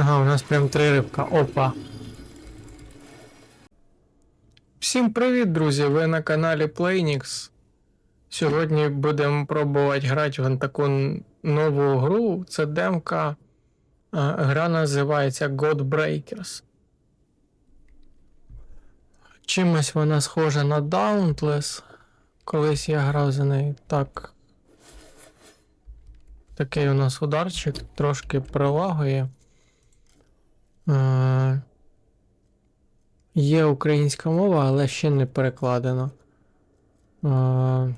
Ага, у нас прям три рибка. Опа. Всім привіт, друзі! Ви на каналі Playnix. Сьогодні будемо пробувати грати в таку нову гру. Це демка. Гра називається God Breakers. Чимось вона схожа на Dauntless. Колись я грав за нею. Так. Такий у нас ударчик, трошки прилагує. Е, Є українська мова, але ще не перекладено. Е,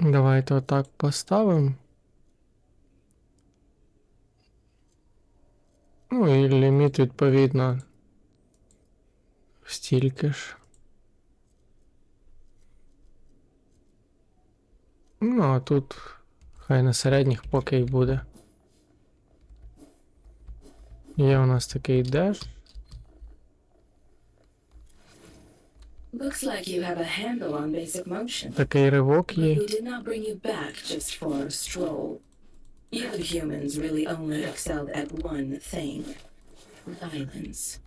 Давайте отак поставимо. Ну і ліміт відповідно. Стільки ж. Ну, а тут хай на середніх поки й буде. Є у нас такий деш. Looks like you have a handle on basic motion. Такий ривок є. We did not bring you back just for a stroll. You humans really only excelled at one thing violence.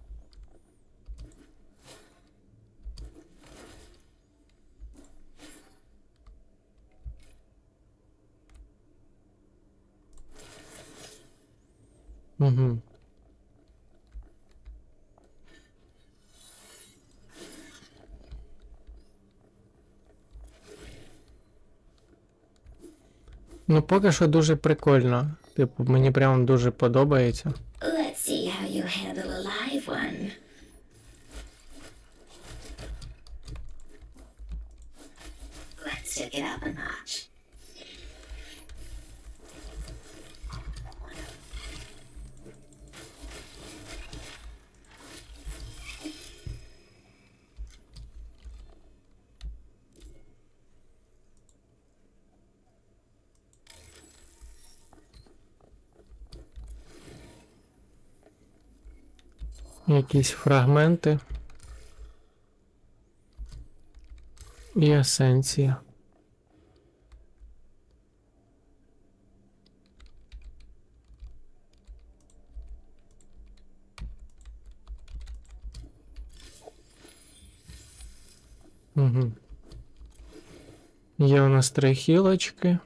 Угу. Ну, поки що дуже прикольно. Типу, мені прям дуже подобається. Якісь фрагменти. І есенція. Угу. Є у нас три хілочки.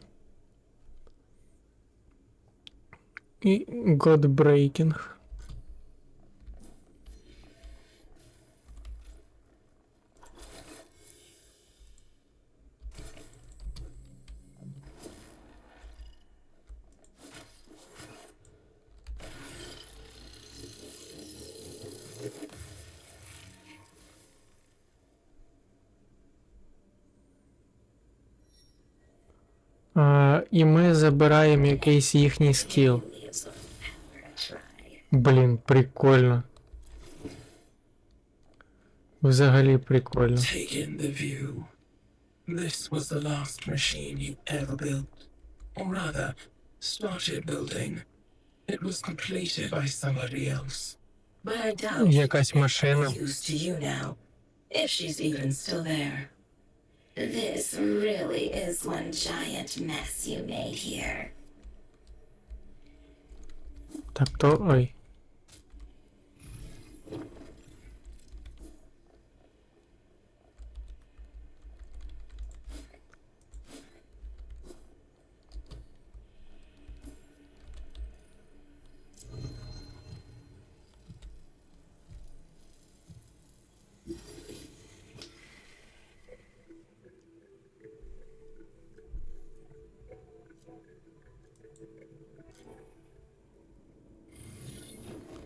І Godbreaking. А, і ми забираємо якийсь їхній скіл. Блін, прикольно. Взагалі прикольно. This was the last machine you ever built. Or rather, started building. It was completed by somebody else. But I doubt Якась машина. used to you now, if she's even still there. This really is one giant mess you made here. Tak to, oj,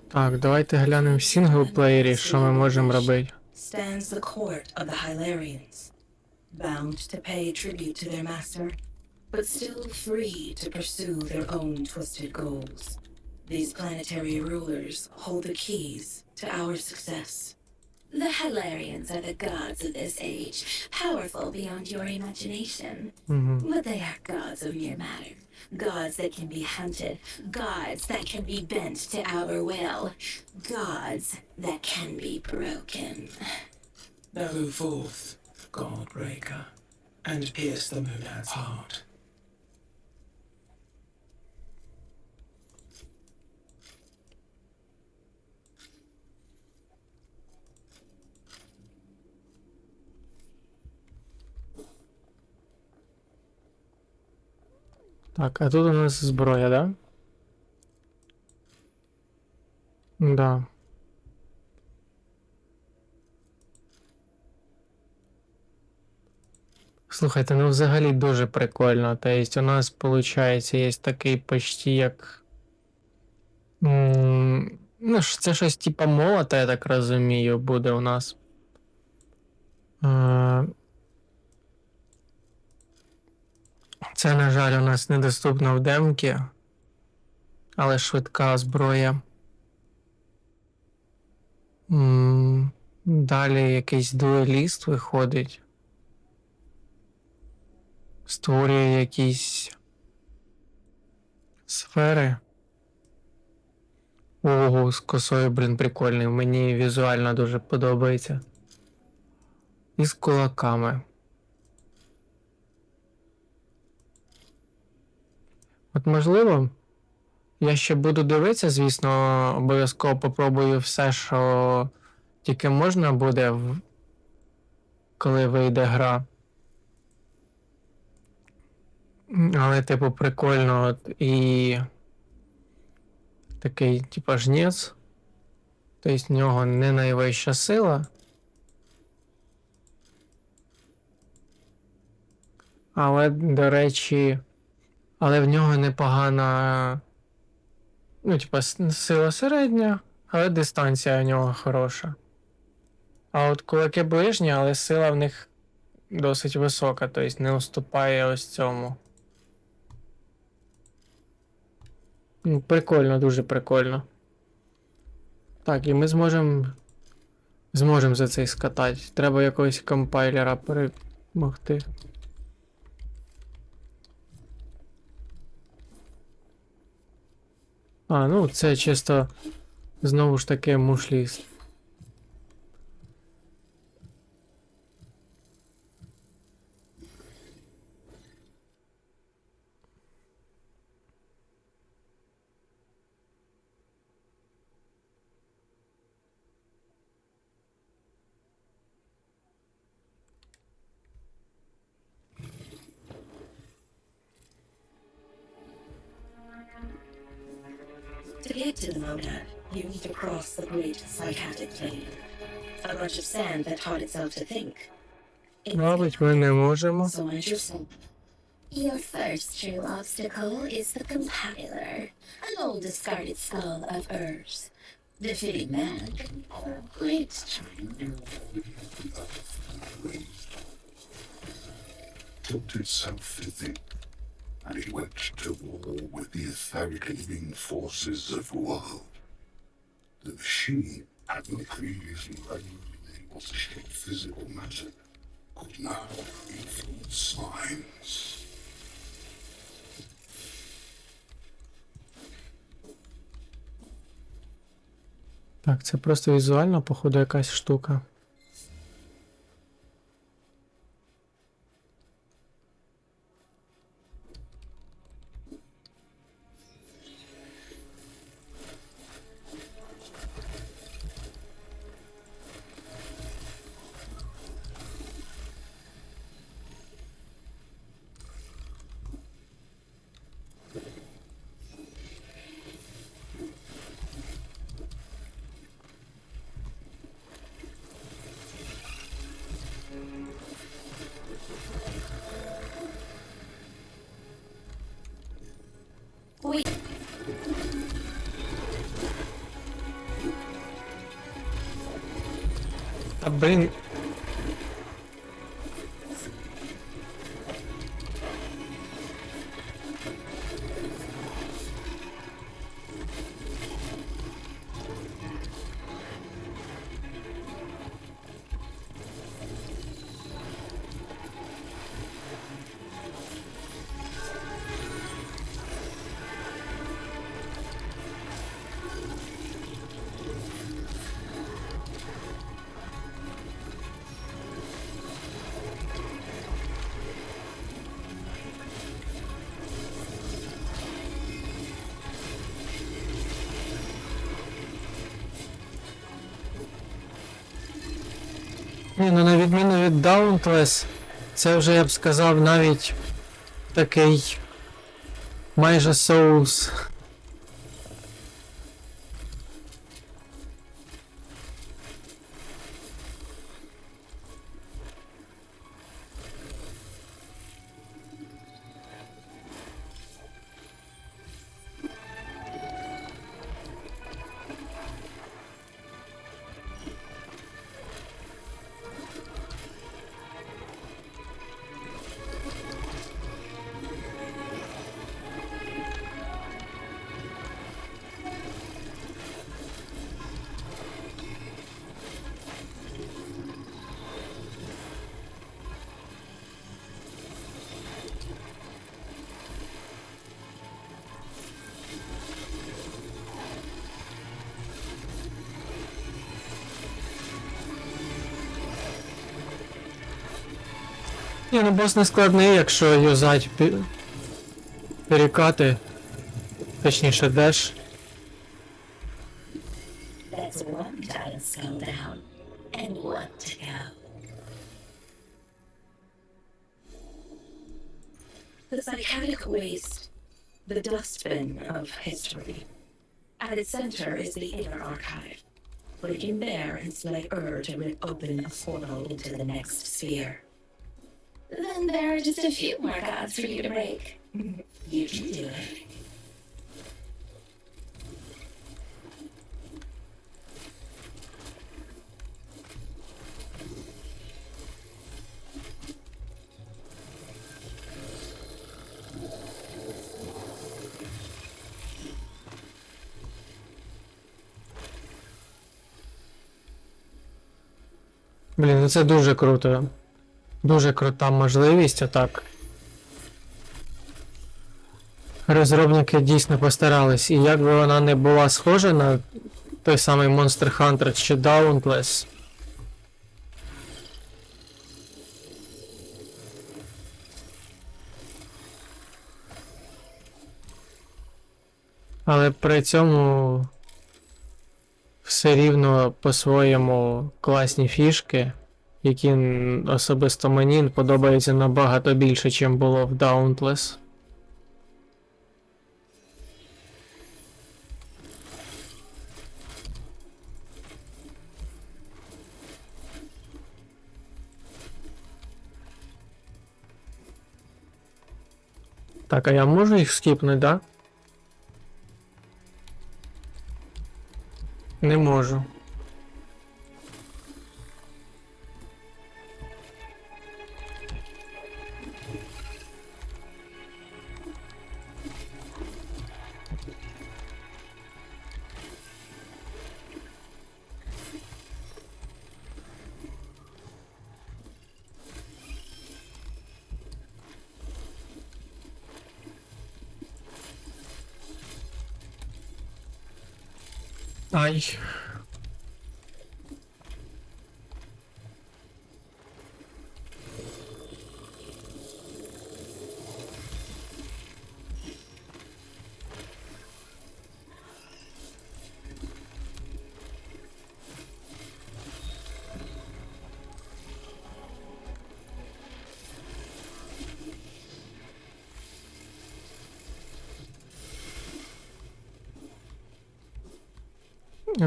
Так, давайте глянемо в сінглплеєрі, що ми можемо робити. Stands the court of the Hylarians, bound to pay tribute to their master, but still free to pursue their own twisted goals. These planetary rulers hold the keys to our success. The Hylarians are the gods of this age, powerful beyond your imagination. Угу. But they are gods of mere matter. Gods that can be hunted. Gods that can be bent to our will. Gods that can be broken. Now go forth, Godbreaker, and pierce the monad's heart. Так, а тут у нас зброя, да? Да. Слухайте, ну взагалі дуже прикольно. Тобто у нас, виходить, є такий почти як. Ну, це щось типа молота, я так розумію, буде у нас. Е, Це, на жаль, у нас недоступно в демки, але швидка зброя. Далі якийсь дуеліст виходить. Створює якісь сфери. Ого, з косою, блін, прикольний. Мені візуально дуже подобається. І з кулаками. От можливо, я ще буду дивитися, звісно, обов'язково попробую все, що тільки можна буде, коли вийде гра. Але, типу, прикольно от, і такий, типа, жнець. Тобто в нього не найвища сила. Але, до речі, але в нього непогана. Ну, типа, сила середня, але дистанція у нього хороша. А от кулаки ближні, але сила в них досить висока, тобто не уступає ось цьому. Ну, Прикольно, дуже прикольно. Так, і ми зможемо. Зможемо за цей скатати. Треба якогось компайлера перемогти. А, ну це чисто знову ж таки мушліст. to the motor, you need to cross the great psychotic plane. A bunch of sand that taught itself to think. So interesting. Your first true obstacle is the compiler, an old discarded skull of Earth's. The fitting man, great Don't do something. And went to war with the living forces of world. The machine, having previously only able to shape physical matter, could now influence science. Так, це просто візуально, походу, якась штука. bring Ні, ну на відміну від Dauntless, це вже я б сказав навіть такий Майже соус. Ні, ну бос не складний, якщо юзать пі- перекати. Точніше, деш. That's one giant skull down, and one to go. The psychotic waste, the dustbin of history. At its center is the inner archive. Breaking there and select Ur to rip open a portal into the next sphere. Then there are just a few more gods for you to break. You can do it. Блін, ну це дуже круто. Дуже крута можливість, отак. Розробники дійсно постарались. І як би вона не була схожа на той самий Monster Hunter чи Dauntless. Але при цьому все рівно по-своєму класні фішки, які особисто мені подобаються набагато більше, ніж було в Dauntless. Так, а я можу їх скіпнути, да? Не можу. Ay.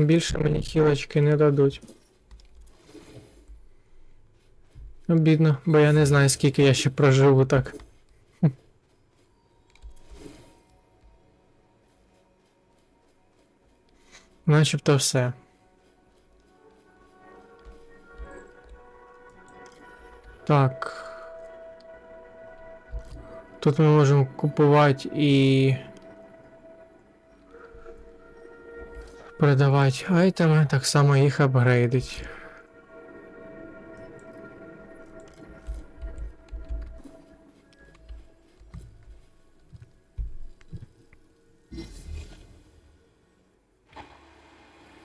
Більше мені хілочки не дадуть. Обідно, бо я не знаю, скільки я ще проживу так. Начебто все. Так. Тут ми можемо купувати і. Продавати айтеми, так само їх апгрейдить.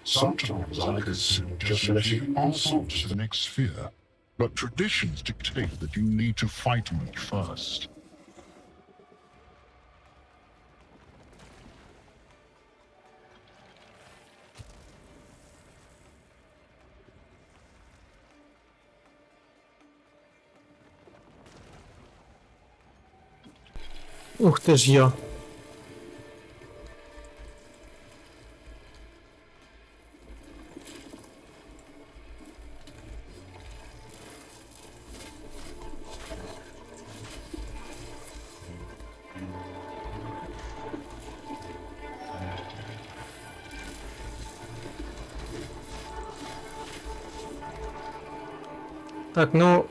Sometimes I consider just letting pass to the next sphere, but traditions dictate that you need to fight me first. Ух ти ж я. Так, ну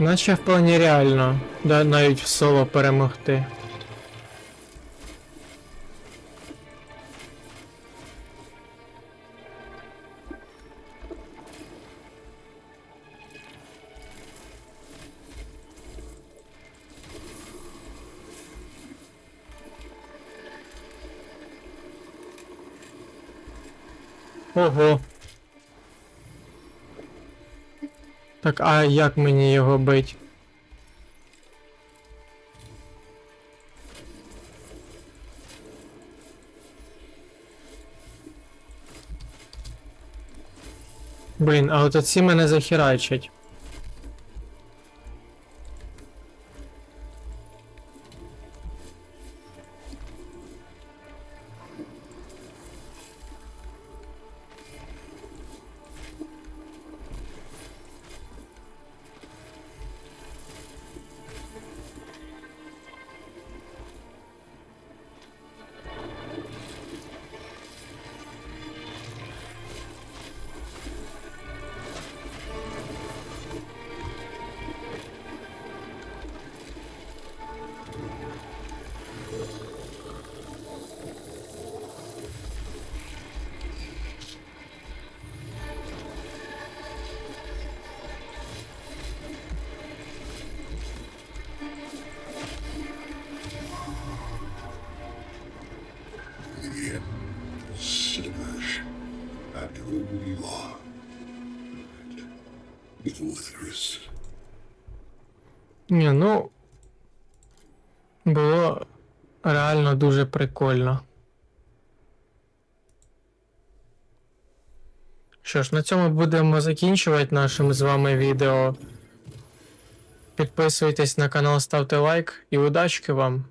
Наче вполне реально, да, навіть в соло перемогти. Ого. Так, а як мені його бить? Блін, а от оці мене захерачать. Ні, ну. Було реально дуже прикольно. Що ж, на цьому будемо закінчувати нашим з вами відео. Підписуйтесь на канал, ставте лайк і удачки вам!